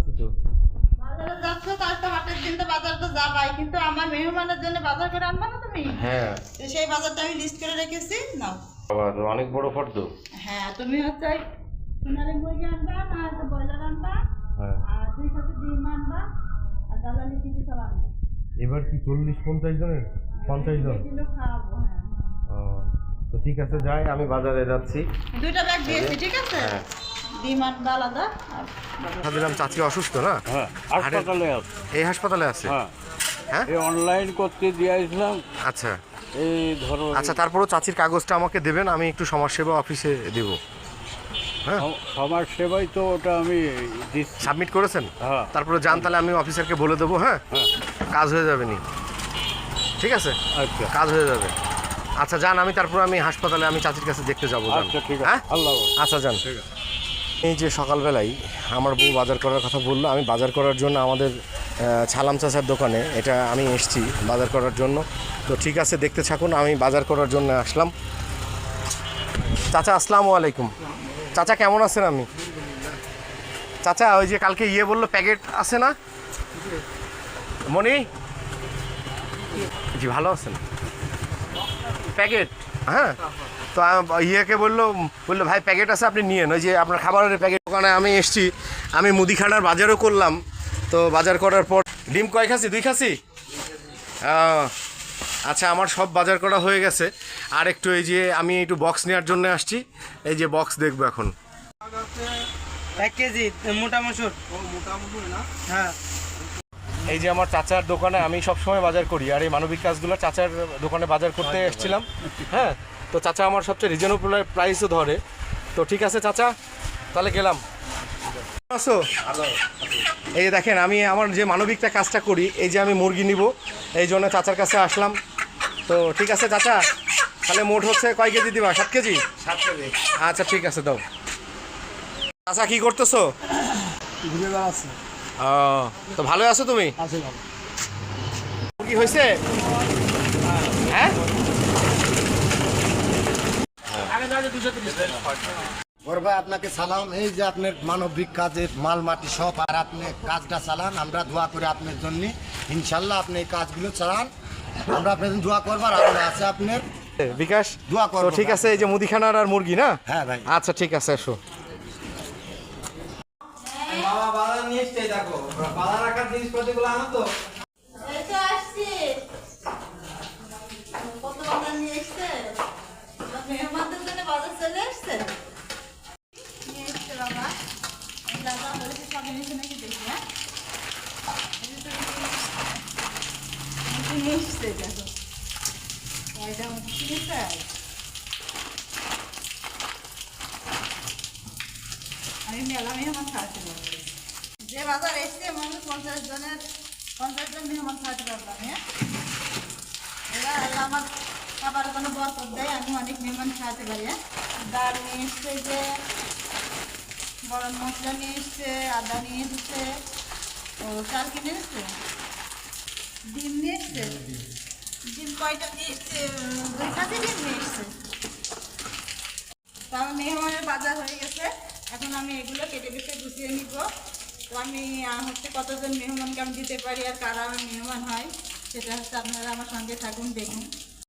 যাচ্ছি তো। বাজারে যাচ্ছ তার তো হাটের দিন তো বাজার তো যাবাই। কিন্তু আমার মেহমানের জন্য বাজার করে আনবা না তুমি? হ্যাঁ। তো সেই বাজারটা আমি লিস্ট করে রেখেছি নাও। অনেক বড় ফর্দ। হ্যাঁ তুমি হচ্ছে ওই সোনালি মুরগি আনবা না ব্রয়লার আনবা হ্যাঁ। আর দুই সাথে ডিম আনবা আর জ্বালানি কিছু সব আনবা। এবার কি চল্লিশ পঞ্চাশ জনের? পঞ্চাশ জন? খাওয়াবো হ্যাঁ। ও, তো ঠিক আছে যাই আমি বাজারে যাচ্ছি। দুইটা ব্যাগ দিয়েছি ঠিক আছে? হ্যাঁ। আলাদা ভাবছিলাম চাচি অসুস্থ না? হ্যাঁ হাসপাতালে আছে। এই হাসপাতালে আছে? হ্যাঁ। হ্যাঁ? এই অনলাইন করতে দিয়েছিলাম আচ্ছা। এই ধরো আচ্ছা তারপরও চাচির কাগজটা আমাকে দেবেন আমি একটু সমাজসেবা অফিসে দেব। হ্যাঁ? সমাজ সেবাই তো ওটা আমি সাবমিট করেছেন? হ্যাঁ। তারপরে যান তাহলে আমি অফিসারকে বলে দেবো হ্যাঁ? হ্যাঁ। কাজ হয়ে যাবে নি। ঠিক আছে? আচ্ছা। কাজ হয়ে যাবে। আচ্ছা যান আমি তারপর আমি হাসপাতালে আমি চাচির কাছে দেখতে যাব। আচ্ছা ঠিক আছে। হ্যাঁ? আল্লাহ আচ্ছা যান। ঠিক আছে। এই যে সকালবেলায় আমার বউ বাজার করার কথা বলল, আমি বাজার করার জন্য আমাদের ছালাম চাচার দোকানে, এটা আমি এসছি বাজার করার জন্য। তো ঠিক আছে, দেখতে থাকুন, আমি বাজার করার জন্য আসলাম। চাচা, আসসালামু আলাইকুম। চাচা, কেমন আছেন আমি চাচা, ওই যে কালকে ইয়ে বলল, প্যাকেট আছে না? মনি জি, ভালো আছেন? প্যাকেট হ্যাঁ? তো ইয়েকে বলল বলল ভাই প্যাকেট আছে আপনি নিয়েন ওই যে আপনার খাবারের প্যাকেট ওখানে আমি এসছি আমি মুদিখানার বাজারও করলাম। তো বাজার করার পর ডিম কয় খাসি? দুই খাসি? আচ্ছা আমার সব বাজার করা হয়ে গেছে। আর একটু এই যে আমি একটু বক্স নেওয়ার জন্য আসছি। এই যে বক্স দেখব এখন। এক কেজি মোটা মসুর। হ্যাঁ। এই যে আমার চাচার দোকানে আমি সব সময় বাজার করি। আর এই মানবিক কাজগুলো চাচার দোকানে বাজার করতে এসেছিলাম। হ্যাঁ তো চাচা আমার সবচেয়ে রিজনেবল প্রাইসও ধরে। তো ঠিক আছে চাচা তাহলে গেলাম। আসো। এই যে দেখেন আমি আমার যে মানবিকটা কাজটা করি এই যে আমি মুরগি নিব এই জন্য চাচার কাছে আসলাম। তো ঠিক আছে চাচা তাহলে মোট হচ্ছে কয় কেজি দিবা? সাত কেজি? আচ্ছা ঠিক আছে দাও। চাচা কি করতেছো? ঘুরে বেড়াচ্ছে। ও তো ভালো আছো তুমি? আছে কি হয়েছে? হ্যাঁ? বড় ভাই আপনাকে সালাম। এই যে আপনার মানবিক কাজের মাল মাটি সব আর আপনি কাজটা চালান আমরা দোয়া করি আপনার জন্য। ইনশাল্লাহ আপনি এই কাজগুলো চালান। আমরা আপনার দোয়া করবার আমরা আছে আপনার। বিকাশ দোয়া করব ঠিক আছে এই যে মুদিখানার আর মুরগি না? হ্যাঁ ভাই। আচ্ছা ঠিক আছে এসো বাবা বাজার নিয়ে দেখো। বাজার রাখার জিনিসপত্রগুলো আনো তো এই তো আসছি কত বাজার নিয়ে এসছে আমার মেহমানদের জন্য বাজার চলে এসছে নিয়ে এসছে বাবা এই দাদা বলেছে সব এনেছে নাকি দেখি হ্যাঁ এই যে তুমি এসছে দেখো কয়টা মতো কিনেছে আমি মেলা মেহমান খাওয়াতে পারব যে বাজার এসছে হয় পঞ্চাশ জনের পঞ্চাশ জন মেহমান খাওয়াতে পারলাম হ্যাঁ এরা আল্লাহ আমার খাবার কোনো বরকত দেয় আমি অনেক মেহমান খাওয়াতে পারি হ্যাঁ ডাল নিয়ে এসছে যে গরম মশলা নিয়ে এসছে আদা নিয়ে এসছে ও চাল কিনে এসছে ডিম নিয়ে এসছে ডিম। কয়টা নিয়ে এসছে উম, দুই কাছে ডিম নিয়ে এসছে তো আমার মেহমানের বাজার হয়ে গেছে। এখন আমি এগুলো কেটে কেটে গুছিয়ে নিব। তো আমি হচ্ছে কতজন মেহমানকে আমি দিতে পারি আর কারা আমার মেহমান হয় সেটা হচ্ছে আপনারা আমার সঙ্গে থাকুন দেখুন।